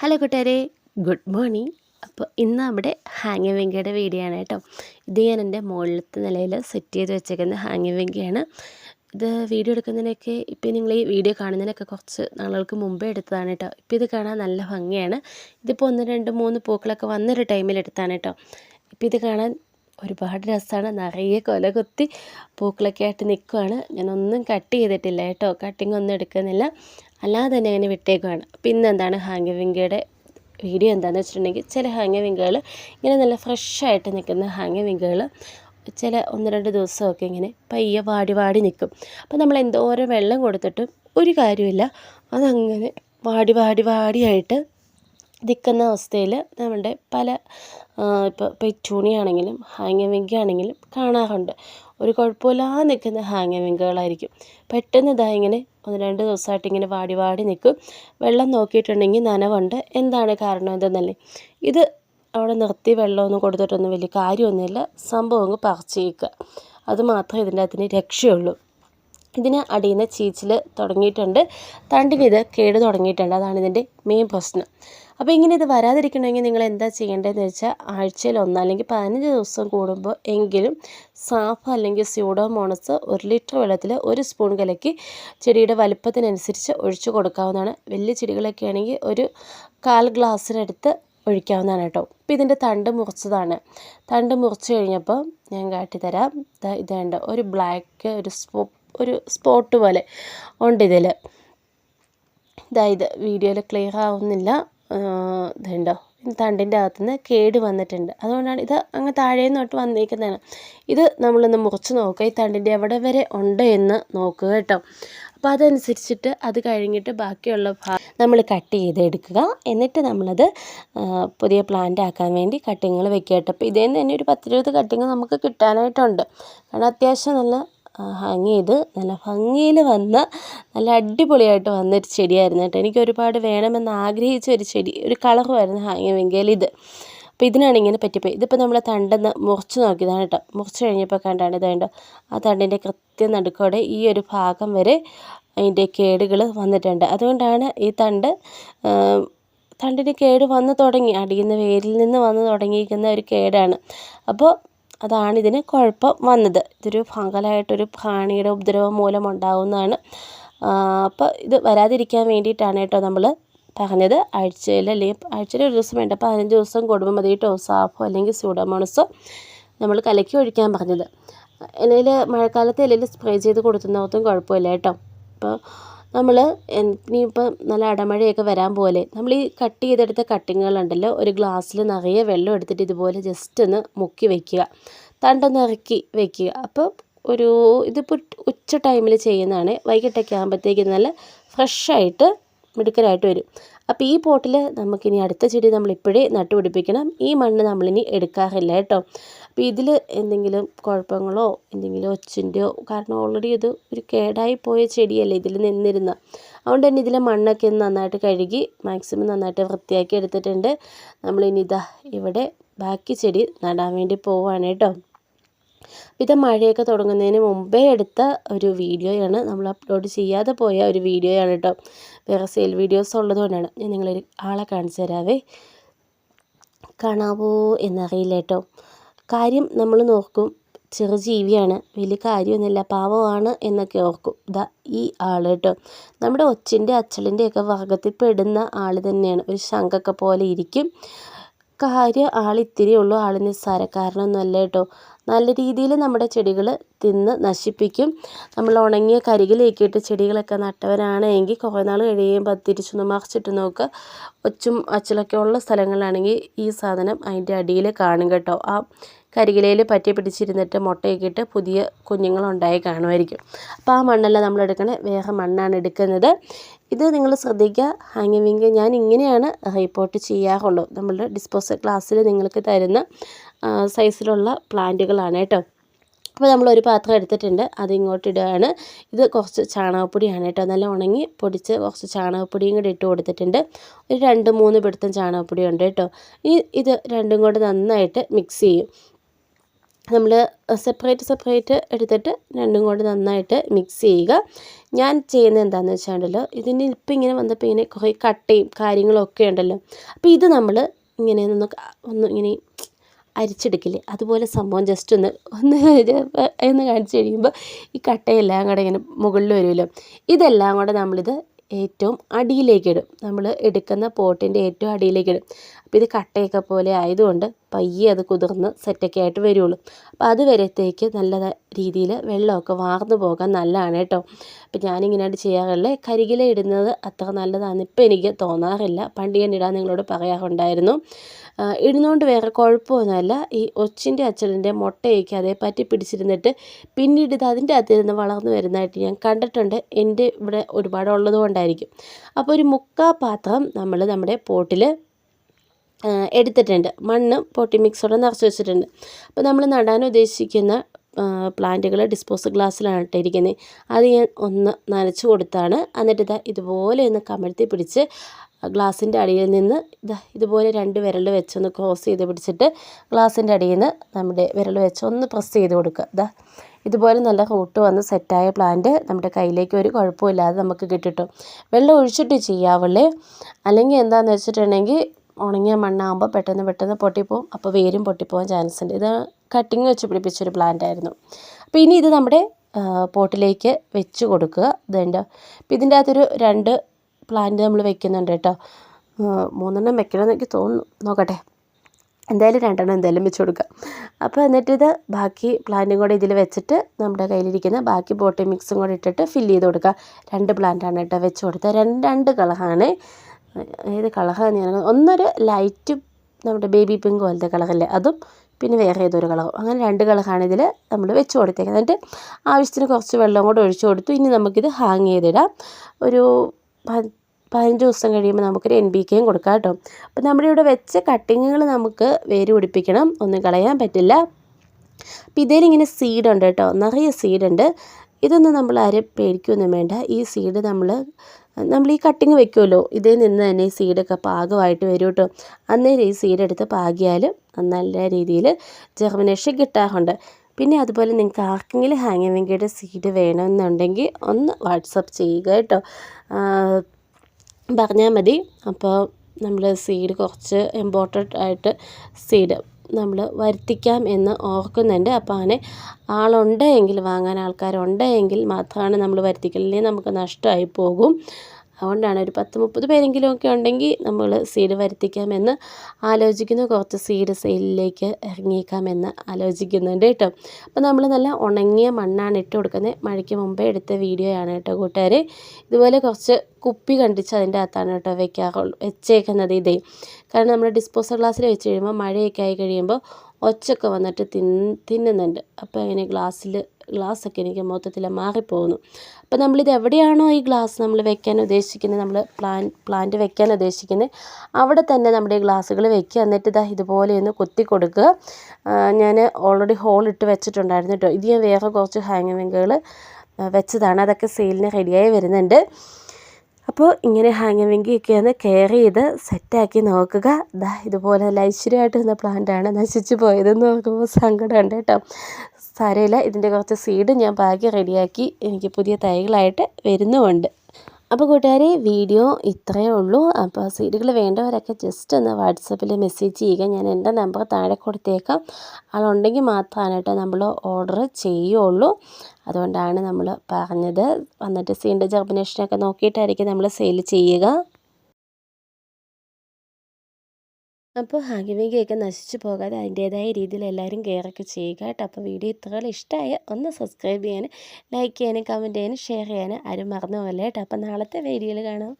Hello കൂട്ടുകാരെ good morning. അപ്പോൾ ഇന്ന് നമ്മുടെ ഹാങ്ങി വെങ്കയുടെ വീഡിയോ ആണ് കേട്ടോ. ഇത് ഞാൻ എന്റെ മുകളിലത്തെ നിലയിൽ സെറ്റ് ചെയ്ത് വെച്ചേക്കുന്ന ഹാങ്ങി വെങ്കയാണ് ഇത് വീഡിയോ എടുക്കുന്നതിനൊക്കെ ഇപ്പോൾ നിങ്ങൾ ഈ വീഡിയോ കാണുന്നതിനൊക്കെ കുറച്ച് നാളുകൾക്ക് മുമ്പേ എടുത്തതാണ് കേട്ടോ. ഇപ്പോൾ ഇത് കാണാൻ നല്ല ഭംഗിയാണ്. ഇതിപ്പോൾ ഒന്ന് രണ്ട് മൂന്ന് പൂക്കളൊക്കെ വന്നൊരു ടൈമിൽ എടുത്താണ് കേട്ടോ. ഇപ്പോൾ ഇത് കാണാൻ ഒരുപാട് രസമാണ്. നിറയെ കൊല കുത്തി പൂക്കളൊക്കെ ആയിട്ട് നിൽക്കുവാണ്. ഞാനൊന്നും കട്ട് ചെയ്തിട്ടില്ല കേട്ടോ. കട്ടിങ് ഒന്നും എടുക്കുന്നില്ല. അല്ലാതെ തന്നെ അങ്ങനെ വിട്ടേക്കുവാണ്. പിന്നെ എന്താണ് ഹാങ്ങി വിങ്കയുടെ വീഡിയോ എന്താണെന്ന് വെച്ചിട്ടുണ്ടെങ്കിൽ ചില ഹാങ്ങി വിങ്കകൾ ഇങ്ങനെ നല്ല ഫ്രഷായിട്ട് നിൽക്കുന്ന ഹാങ്ങി വിങ്കകൾ ചില ഒന്ന് രണ്ട് ദിവസമൊക്കെ ഇങ്ങനെ പയ്യെ വാടി വാടി നിൽക്കും. അപ്പോൾ നമ്മൾ എന്തോരം വെള്ളം കൊടുത്തിട്ടും ഒരു കാര്യമില്ല അതങ്ങനെ വാടി വാടി വാടിയായിട്ട് നിൽക്കുന്ന അവസ്ഥയിൽ നമ്മളുടെ പല ഇപ്പോൾ പെറ്റൂണിയ ആണെങ്കിലും വിങ്കി ആണെങ്കിലും കാണാറുണ്ട്. ഒരു കുഴപ്പമില്ലാതെ നിൽക്കുന്ന ഹാങ്ങി വിങ്കുകളായിരിക്കും പെട്ടെന്ന് ഇതാ ഇങ്ങനെ ഒന്ന് രണ്ട് ദിവസമായിട്ട് ഇങ്ങനെ വാടി വാടി നിൽക്കും. വെള്ളം നോക്കിയിട്ടുണ്ടെങ്കിൽ നനവുണ്ട്. എന്താണ് കാരണം എന്തെന്നല്ലേ? ഇത് അവിടെ നിർത്തി വെള്ളമൊന്നും കൊടുത്തിട്ടൊന്നും വലിയ കാര്യമൊന്നുമില്ല. സംഭവം അങ്ങ് പറിച്ചേക്കുക അത് മാത്രമേ ഇതിന്റെ അകത്തിന് രക്ഷയുള്ളൂ. ഇതിന് അടിയുന്ന ചീച്ചിൽ തുടങ്ങിയിട്ടുണ്ട്. തണ്ടിന് ഇത് കേട് തുടങ്ങിയിട്ടുണ്ട്. അതാണ് ഇതിന്റെ മെയിൻ പ്രശ്നം. അപ്പോൾ ഇങ്ങനെ ഇത് വരാതിരിക്കണമെങ്കിൽ നിങ്ങൾ എന്താ ചെയ്യേണ്ടതെന്ന് വെച്ചാൽ ആഴ്ചയിൽ ഒന്ന് അല്ലെങ്കിൽ പതിനഞ്ച് ദിവസം കൂടുമ്പോൾ എങ്കിലും സാഫ് അല്ലെങ്കിൽ സ്യൂഡോമോണസ് ഒരു ലിറ്റർ വെള്ളത്തിൽ ഒരു സ്പൂൺ കലക്കി ചെടിയുടെ വലുപ്പത്തിനനുസരിച്ച് ഒഴിച്ചു കൊടുക്കാവുന്നതാണ്. വലിയ ചെടികളൊക്കെ ആണെങ്കിൽ ഒരു കാൽ ഗ്ലാസ്സിനടുത്ത് ഒഴിക്കാവുന്നതാണ് കേട്ടോ. അപ്പോൾ ഇതിന്റെ തണ്ട് മുറിച്ചതാണ്. തണ്ട് മുറിച്ച് കഴിഞ്ഞപ്പോൾ ഞാൻ കാട്ടിത്തരാം. ഇതേണ്ട ഒരു ബ്ലാക്ക് ഒരു സ്പോ ഒരു സ്പോട്ട് പോലെ ഉണ്ട് ഇതിൽ. ഇതായത് വീഡിയോയിൽ ക്ലിയർ ആവുന്നില്ല. ഇതുണ്ടോ? തണ്ടിന്റെ അകത്തുനിന്ന് കേട് വന്നിട്ടുണ്ട്. അതുകൊണ്ടാണ് ഇത് അങ്ങ് താഴേന്ന് തൊട്ട് വന്നിരിക്കുന്നതാണ് ഇത് നമ്മളൊന്ന് മുറിച്ച് നോക്കുക. ഈ തണ്ടിന്റെ എവിടെ വരെ ഉണ്ട് എന്ന് നോക്കുക കേട്ടോ. അപ്പോൾ അതനുസരിച്ചിട്ട് അത് കഴിഞ്ഞിട്ട് ബാക്കിയുള്ള നമ്മൾ കട്ട് ചെയ്തെടുക്കുക. എന്നിട്ട് നമ്മളത് പുതിയ പ്ലാന്റ് ആക്കാൻ വേണ്ടി കട്ടിങ്ങൾ വെക്കുക കേട്ടോ. അപ്പോൾ ഇതേന്ന് തന്നെ ഒരു പത്തിരുപത് കട്ടിങ് നമുക്ക് കിട്ടാനായിട്ടുണ്ട്. കാരണം അത്യാവശ്യം നല്ല ഹാങ് ചെയ്ത് നല്ല ഭംഗിയിൽ വന്ന നല്ല അടിപൊളിയായിട്ട് വന്നൊരു ചെടിയായിരുന്നു കേട്ടോ. എനിക്ക് ഒരുപാട് വേണമെന്ന് ആഗ്രഹിച്ച ഒരു ചെടി ഒരു കളറുമായിരുന്നു ഹാങ് വെങ്കിൽ ഇത്. അപ്പോൾ ഇതിനാണ് ഇങ്ങനെ പറ്റിപ്പോയി. ഇതിപ്പോൾ നമ്മൾ തണ്ടെന്ന് മുറിച്ച് നോക്കിയതാണ് കേട്ടോ. മുറിച്ച് കഴിഞ്ഞപ്പോൾ കണ്ടാണ് ഇതുണ്ടോ ആ തണ്ടിന്റെ കൃത്യം നടുക്കോടെ ഈ ഒരു ഭാഗം വരെ അതിന്റെ കേടുകൾ വന്നിട്ടുണ്ട്. അതുകൊണ്ടാണ് ഈ തണ്ട് തണ്ടിന് കേട് വന്ന് തുടങ്ങി അടിയുന്ന വേരിൽ നിന്ന് വന്ന് തുടങ്ങിയിരിക്കുന്ന ഒരു കേടാണ്. അപ്പോൾ അതാണ് ഇതിന് കുഴപ്പം വന്നത്. ഇതൊരു ഫംഗലായിട്ടൊരു പ്രാണിയുടെ ഉപദ്രവം മൂലം ഉണ്ടാകുന്നതാണ് അപ്പോൾ ഇത് വരാതിരിക്കാൻ വേണ്ടിയിട്ടാണ് കേട്ടോ നമ്മൾ പറഞ്ഞത്. ആഴ്ചയിൽ അല്ലെങ്കിൽ ആഴ്ചയിൽ ഒരു ദിവസം വേണ്ട. പതിനഞ്ച് ദിവസം കൂടുമ്പോൾ മതി ടോസാഫോ സാഫോ അല്ലെങ്കിൽ സ്യൂഡോമോണസോ നമ്മൾ കലക്കി ഒഴിക്കാൻ പറഞ്ഞത്. ഇലയിൽ മഴക്കാലത്ത് ഇലയിൽ സ്പ്രേ ചെയ്ത് കൊടുക്കുന്നവർക്കും കുഴപ്പമില്ല കേട്ടോ. അപ്പോൾ നമ്മൾ ഇനിയിപ്പം നല്ല അടമഴയൊക്കെ വരാൻ പോലെ നമ്മൾ ഈ കട്ട് ചെയ്തെടുത്ത കട്ടിങ്ങുകളുണ്ടല്ലോ ഒരു ഗ്ലാസ്സിൽ നിറയെ വെള്ളം എടുത്തിട്ട് ഇതുപോലെ ജസ്റ്റ് ഒന്ന് മുക്കി വയ്ക്കുക തണ്ടൊന്ന് ഇറക്കി വയ്ക്കുക അപ്പോൾ ഒരു ഇതിപ്പോൾ ഉച്ച ടൈമിൽ ചെയ്യുന്നതാണ് വൈകിട്ടൊക്കെ ആകുമ്പോഴത്തേക്ക് നല്ല ഫ്രഷായിട്ട് മിടുക്കരായിട്ട് വരും. അപ്പോൾ ഈ പോട്ടിൽ നമുക്കിനി അടുത്ത ചെടി നമ്മൾ ഇപ്പോഴേ നട്ടുപിടിപ്പിക്കണം. ഈ മണ്ണ് നമ്മളിനി എടുക്കാറില്ല കേട്ടോ. അപ്പോൾ ഇതിൽ എന്തെങ്കിലും കുഴപ്പങ്ങളോ എന്തെങ്കിലും ഒച്ചിന്റെയോ കാരണം ഓൾറെഡി ഇത് ഒരു കേടായി പോയ ചെടിയല്ലേ ഇതിൽ നിന്നിരുന്ന. അതുകൊണ്ട് തന്നെ ഇതിലെ മണ്ണൊക്കെ നന്നായിട്ട് കഴുകി മാക്സിമം നന്നായിട്ട് വൃത്തിയാക്കി എടുത്തിട്ടുണ്ട്. നമ്മളിനി ഇതാ ഇവിടെ ബാക്കി ചെടി നടാൻ വേണ്ടി പോവുകയാണ് കേട്ടോ. ഇത് മഴയൊക്കെ തുടങ്ങുന്നതിന് മുമ്പേ എടുത്ത ഒരു വീഡിയോയാണ് നമ്മൾ അപ്ലോഡ് ചെയ്യാതെ പോയ ഒരു വീഡിയോയാണ് കേട്ടോ. വേറെ സെയിൽ വീഡിയോസ് ഉള്ളതുകൊണ്ടാണ് ഞാൻ നിങ്ങളൊരു ആളെ കാണിച്ചു തരാവേ. കാണാവോ എന്നറിയില്ല കേട്ടോ. കാര്യം നമ്മൾ നോക്കും ചെറു ജീവിയാണ് വലിയ കാര്യമൊന്നുമില്ല പാവമാണ് എന്നൊക്കെ ഓർക്കും. ഇതാ ഈ ആൾ കേട്ടോ. നമ്മുടെ ഒച്ചിന്റെ അച്ചളിന്റെയൊക്കെ വർഗത്തിൽ പെടുന്ന ആൾ തന്നെയാണ്. ഒരു ശംഖൊക്കെ പോലെ ഇരിക്കും. കാര്യം ആളിത്തിരി ഉള്ളൂ. ആൾ നിസ്സാരക്കാരനൊന്നുമല്ല കേട്ടോ. നല്ല രീതിയിൽ നമ്മുടെ ചെടികൾ തിന്ന് നശിപ്പിക്കും. നമ്മൾ ഉണങ്ങിയ കരികിലേക്കിട്ട് ചെടികളൊക്കെ നട്ടവരാണ് എങ്കിൽ കുറേ നാൾ കഴിയുമ്പോൾ തിരിച്ചൊന്ന് മറിച്ചിട്ട് നോക്കുക ഒച്ചും അച്ചിലൊക്കെ ഉള്ള സ്ഥലങ്ങളിലാണെങ്കിൽ ഈ സാധനം അതിന്റെ അടിയിൽ കാണും കേട്ടോ. ആ കരികിലയിൽ പറ്റി പിടിച്ചിരുന്നിട്ട് മുട്ടയൊക്കെ ഇട്ട് പുതിയ കുഞ്ഞുങ്ങളുണ്ടായി കാണുമായിരിക്കും. അപ്പോൾ ആ മണ്ണല്ല നമ്മൾ എടുക്കണേ. വേറെ മണ്ണാണ് എടുക്കുന്നത്. ഇത് നിങ്ങൾ ശ്രദ്ധിക്കുക ഹാങ്ങി വിങ്ക് ഞാൻ ഇങ്ങനെയാണ് റിപ്പോർട്ട് ചെയ്യാറുള്ളൂ. നമ്മളുടെ ഡിസ്പോസൽ ഗ്ലാസ്സിൽ നിങ്ങൾക്ക് തരുന്ന സൈസിലുള്ള പ്ലാന്റുകളാണ് കേട്ടോ. അപ്പോൾ നമ്മൾ ഒരു പാത്രം എടുത്തിട്ടുണ്ട്. അത് ഇങ്ങോട്ട് ഇടുകയാണ്. ഇത് കുറച്ച് ചാണകപ്പൊടിയാണ് കേട്ടോ. നല്ല ഉണങ്ങി പൊടിച്ച് കുറച്ച് ചാണകപ്പൊടിയും കൂടി ഇട്ട് കൊടുത്തിട്ടുണ്ട്. ഒരു രണ്ട് മൂന്ന് പിടുത്തം ചാണകപ്പൊടിയുണ്ട് കേട്ടോ. ഈ ഇത് രണ്ടും കൂടെ നന്നായിട്ട് മിക്സ് ചെയ്യും. നമ്മൾ സെപ്പറേറ്റ് സെപ്പറേറ്റ് എടുത്തിട്ട് രണ്ടും കൂടി നന്നായിട്ട് മിക്സ് ചെയ്യുക. ഞാൻ ചെയ്യുന്നത് എന്താണെന്ന് വെച്ചാണ്ടല്ലോ ഇതിന് ഇപ്പം ഇങ്ങനെ വന്നപ്പോൾ ഇങ്ങനെ കുറേ കട്ടയും കാര്യങ്ങളൊക്കെ ഉണ്ടല്ലോ. അപ്പോൾ ഇത് നമ്മൾ ഇങ്ങനെ ഒന്ന് ഒന്ന് ഇങ്ങനെ അരിച്ചെടുക്കില്ലേ? അതുപോലെ സംഭവം ജസ്റ്റ് ഒന്ന് ഒന്ന് എന്ന് കാണിച്ച് കഴിയുമ്പോൾ ഈ കട്ടയെല്ലാം കൂടെ ഇങ്ങനെ മുകളിൽ വരുമല്ലോ. ഇതെല്ലാം കൂടെ നമ്മളിത് ഏറ്റവും അടിയിലേക്ക് ഇടും. നമ്മൾ എടുക്കുന്ന പോട്ടിന്റെ ഏറ്റവും അടിയിലേക്ക് ഇടും. അപ്പോൾ ഇത് കട്ടയൊക്കെ പോലെ ആയതുകൊണ്ട് പയ്യെ അത് കുതിർന്ന് സെറ്റൊക്കെ ആയിട്ട് വരുള്ളൂ. അപ്പോൾ അത് വരത്തേക്ക് നല്ല രീതിയിൽ വെള്ളമൊക്കെ വാർന്നു പോകാൻ നല്ലതാണ് കേട്ടോ. അപ്പോൾ ഞാനിങ്ങനെയായിട്ട് ചെയ്യാറുള്ളത് കരികില ഇടുന്നത് അത്ര നല്ലതാണ് ഇപ്പം എനിക്ക് തോന്നാറില്ല. പണ്ട് ഞാൻ ഇടാൻ നിങ്ങളോട് പറയാറുണ്ടായിരുന്നു. ഇടുന്നതുകൊണ്ട് വേറെ കുഴപ്പമൊന്നുമല്ല. ഈ ഒച്ചിന്റെ അച്ചലിന്റെ മുട്ടയൊക്കെ അതേ പറ്റി പിടിച്ചിരുന്നിട്ട് പിന്നീട് ഇത് അതിന്റെ അകത്തിരുന്ന് വളർന്നു വരുന്നതായിട്ട് ഞാൻ കണ്ടിട്ടുണ്ട്. എന്റെ ഇവിടെ ഒരുപാട് ഉള്ളത് കൊണ്ടായിരിക്കും. അപ്പോൾ ഒരു മുക്കാ പാത്രം നമ്മൾ നമ്മുടെ പോട്ടിൽ എടുത്തിട്ടുണ്ട്. മണ്ണ് പോട്ടി മിക്സോടെ നിറച്ച് വെച്ചിട്ടുണ്ട്. അപ്പോൾ നമ്മൾ നടാൻ ഉദ്ദേശിക്കുന്ന പ്ലാന്റുകൾ ഡിസ്പോസ് ഗ്ലാസ്സിലാണ് ഇട്ടിരിക്കുന്നത് അത് ഞാൻ ഒന്ന് നനച്ച് കൊടുത്താണ്. എന്നിട്ട് ഇതാ ഇതുപോലെ ഒന്ന് കമഴ്ത്തി പിടിച്ച് ഗ്ലാസിന്റെ അടിയിൽ നിന്ന് ഇതാ ഇതുപോലെ രണ്ട് വിരൽ വെച്ചൊന്ന് ക്രോസ് ചെയ്ത് പിടിച്ചിട്ട് ഗ്ലാസിന്റെ അടിയിൽ നിന്ന് നമ്മുടെ വിരൽ വെച്ച് ഒന്ന് പ്രസ് ചെയ്ത് കൊടുക്കുക ഇതാ ഇതുപോലെ നല്ല റൂട്ട് വന്ന് സെറ്റായ പ്ലാന്റ് നമ്മുടെ കയ്യിലേക്ക് ഒരു കുഴപ്പമില്ലാതെ നമുക്ക് കിട്ടിട്ടും. വെള്ളം ഒഴിച്ചിട്ട് ചെയ്യാവുള്ളേ? അല്ലെങ്കിൽ എന്താണെന്ന് വെച്ചിട്ടുണ്ടെങ്കിൽ ഉണങ്ങിയ മണ്ണാകുമ്പോൾ പെട്ടെന്ന് പെട്ടെന്ന് പൊട്ടിപ്പോവും. അപ്പോൾ വേരും പൊട്ടിപ്പോകാൻ ചാൻസ് ഉണ്ട്. ഇത് കട്ടിങ് വെച്ച് പിടിപ്പിച്ചൊരു പ്ലാന്റ് ആയിരുന്നു. അപ്പോൾ ഇനി ഇത് നമ്മുടെ പോട്ടിലേക്ക് വെച്ച് കൊടുക്കുക. ഇതുണ്ട് അപ്പോൾ ഇതിന്റെ അകത്തൊരു രണ്ട് പ്ലാന്റ് നമ്മൾ വെക്കുന്നുണ്ട് കേട്ടോ. മൂന്നെണ്ണം വെക്കണമെന്ന് എനിക്ക് തോന്നുന്നു. നോക്കട്ടെ. എന്തായാലും രണ്ടെണ്ണം എന്തായാലും വെച്ച് കൊടുക്കുക. അപ്പോൾ എന്നിട്ട് ഇത് ബാക്കി പ്ലാന്റും കൂടെ ഇതിൽ വെച്ചിട്ട് നമ്മുടെ കയ്യിലിരിക്കുന്ന ബാക്കി ബോട്ടി മിക്സും കൂടെ ഇട്ടിട്ട് ഫില്ല് ചെയ്ത് കൊടുക്കുക. രണ്ട് പ്ലാന്റാണ് കേട്ടോ വെച്ച് കൊടുത്തത്. രണ്ട് രണ്ട് കളറാണ്. ഏത് കളറാണ് ഞാൻ ഒന്നൊരു ലൈറ്റ് നമ്മുടെ ബേബി പിങ്ക് പോലത്തെ കളറല്ലേ അതും പിന്നെ വേറെ ഏതൊരു കളറും. അങ്ങനെ രണ്ട് കളറാണ് ഇതിൽ നമ്മൾ വെച്ച് കൊടുത്തേക്കുന്നത്. എന്നിട്ട് ആവശ്യത്തിന് കുറച്ച് വെള്ളം കൂടെ ഒഴിച്ച് കൊടുത്തു. ഇനി നമുക്കിത് ഹാങ് ചെയ്തിടാം. ഒരു പതിനഞ്ച് ദിവസം കഴിയുമ്പോൾ നമുക്കൊരു എൻ ബി കെയും കൊടുക്കാം കേട്ടോ. അപ്പോൾ നമ്മുടെ ഇവിടെ വെച്ച കട്ടിങ്ങുകൾ നമുക്ക് വേര് പിടിപ്പിക്കണം. ഒന്നും കളയാൻ പറ്റില്ല. അപ്പോൾ ഇതിലിങ്ങനെ സീഡുണ്ട് കേട്ടോ. നിറയെ സീഡുണ്ട് ഇതൊന്നും നമ്മൾ ആരും പേടിക്കൊന്നും വേണ്ട. ഈ സീഡ് നമ്മൾ നമ്മൾ ഈ കട്ടിങ് വെക്കുമല്ലോ ഇതേ നിന്ന് തന്നെ ഈ സീഡൊക്കെ പാകമായിട്ട് വരും കേട്ടോ അന്നേരം ഈ സീഡ് എടുത്ത് പാകിയാൽ നല്ല രീതിയിൽ ജെർമിനേഷൻ കിട്ടാറുണ്ട്. പിന്നെ അതുപോലെ നിങ്ങൾക്ക് ആർക്കെങ്കിലും ഹാങ് വെങ്കിയുടെ സീഡ് വേണമെന്നുണ്ടെങ്കിൽ ഒന്ന് വാട്സപ്പ് ചെയ്യുക കേട്ടോ. പറഞ്ഞാൽ മതി. അപ്പോൾ നമ്മൾ സീഡ് കുറച്ച് ഇമ്പോർട്ടന്റ് ആയിട്ട് സീഡ് നമ്മൾ വരുത്തിക്കാം എന്ന് ഓർക്കുന്നുണ്ട്. അപ്പോൾ അങ്ങനെ ആളുണ്ടെങ്കിൽ വാങ്ങാൻ ആൾക്കാരുണ്ടെങ്കിൽ മാത്രമാണ് നമ്മൾ വരുത്തിക്കൽ നമുക്ക് നഷ്ടമായി പോകും. അതുകൊണ്ടാണ് ഒരു പത്ത് മുപ്പത് പേരെങ്കിലും ഒക്കെ ഉണ്ടെങ്കിൽ നമ്മൾ സീഡ് വരുത്തിക്കാമെന്ന് ആലോചിക്കുന്നു. കുറച്ച് സീഡ് സെയിലിലേക്ക് ഇറങ്ങിയേക്കാമെന്ന് ആലോചിക്കുന്നുണ്ട് കേട്ടോ. അപ്പോൾ നമ്മൾ നല്ല ഉണങ്ങിയ മണ്ണാണ് ഇട്ട് കൊടുക്കുന്നത്. മഴയ്ക്ക് മുമ്പേ എടുത്ത വീഡിയോ ആണ് കേട്ടോ കൂട്ടുകാർ ഇതുപോലെ കുറച്ച് കുപ്പി കണ്ടിച്ച് അതിന്റെ അകത്താണ് കേട്ടോ വെക്കാറുള്ളൂ വെച്ചേക്കുന്നത് ഇതേ. കാരണം നമ്മൾ ഡിസ്പോസൽ ഗ്ലാസ്സിൽ വെച്ച് കഴിയുമ്പോൾ മഴയൊക്കെ ആയി കഴിയുമ്പോൾ ഒച്ചൊക്കെ വന്നിട്ട് തിൻ തിന്നുന്നുണ്ട്. അപ്പോൾ അങ്ങനെ ഗ്ലാസ്സിൽ ഗ്ലാസ്സൊക്കെ എനിക്ക് മൊത്തത്തിൽ മാറിപ്പോകുന്നു. അപ്പോൾ നമ്മളിത് എവിടെയാണോ ഈ ഗ്ലാസ് നമ്മൾ വെക്കാൻ ഉദ്ദേശിക്കുന്നത് നമ്മൾ പ്ലാൻ പ്ലാന്റ് വെക്കാൻ ഉദ്ദേശിക്കുന്നത് അവിടെ തന്നെ നമ്മുടെ ഗ്ലാസ്സുകൾ വെക്കുക. എന്നിട്ട് ഇതാ ഇതുപോലെ ഒന്ന് കുത്തി കൊടുക്കുക. ഞാൻ ഓൾറെഡി ഹോൾ ഇട്ട് വെച്ചിട്ടുണ്ടായിരുന്നു കേട്ടോ ഇത് ഞാൻ വേറെ കുറച്ച് ഹാങ്ങിങ്ങുകൾ വെച്ചതാണ്. അതൊക്കെ സെയിലിന് റെഡിയായി വരുന്നുണ്ട്. അപ്പോൾ ഇങ്ങനെ ഹാങ് വിങ്കിയൊക്കെ ഒന്ന് കെയർ ചെയ്ത് സെറ്റാക്കി നോക്കുക. ദാ ഇതുപോലെ ഐശ്വര്യമായിട്ട് നിന്ന പ്ലാന്റാണ് നശിച്ചു പോയതെന്ന് നോക്കുമ്പോൾ സങ്കടമുണ്ട് കേട്ടോ. സാരമില്ല ഇതിന്റെ കുറച്ച് സീഡ് ഞാൻ ബാക്കി റെഡിയാക്കി എനിക്ക് പുതിയ തൈകളായിട്ട് വരുന്നുമുണ്ട്. അപ്പോൾ കൂട്ടുകാരെ വീഡിയോ ഇത്രയേ ഉള്ളൂ. അപ്പോൾ സീഡുകൾ വേണ്ടവരൊക്കെ ജസ്റ്റ് ഒന്ന് വാട്സപ്പിൽ മെസ്സേജ് ചെയ്യുക. ഞാൻ എന്റെ നമ്പർ താഴെ കൊടുത്തേക്കാം. ആളുണ്ടെങ്കിൽ മാത്രമാണ് കേട്ടോ നമ്മൾ ഓർഡർ ചെയ്യുള്ളൂ. അതുകൊണ്ടാണ് നമ്മൾ പറഞ്ഞത്. വന്നിട്ട് സീന്റെ ജർമിനേഷനൊക്കെ നോക്കിയിട്ടായിരിക്കും നമ്മൾ സെയിൽ ചെയ്യുക. അപ്പോൾ ഹാങ്ങിമേഗയൊക്കെ നശിച്ചു പോകാതെ അതിന്റേതായ രീതിയിൽ എല്ലാവരും കെയറൊക്കെ ചെയ്യുക കേട്ടോ. അപ്പോൾ വീഡിയോ ഇത്രയും ഇഷ്ടമായ ഒന്ന് സബ്സ്ക്രൈബ് ചെയ്യാനും ലൈക്ക് ചെയ്യാനും കമന്റ് ചെയ്യാനും ഷെയർ ചെയ്യാനും ആരും മറന്നു പോലെ കേട്ടോ. അപ്പോൾ നാളത്തെ വീഡിയോയിൽ കാണാം.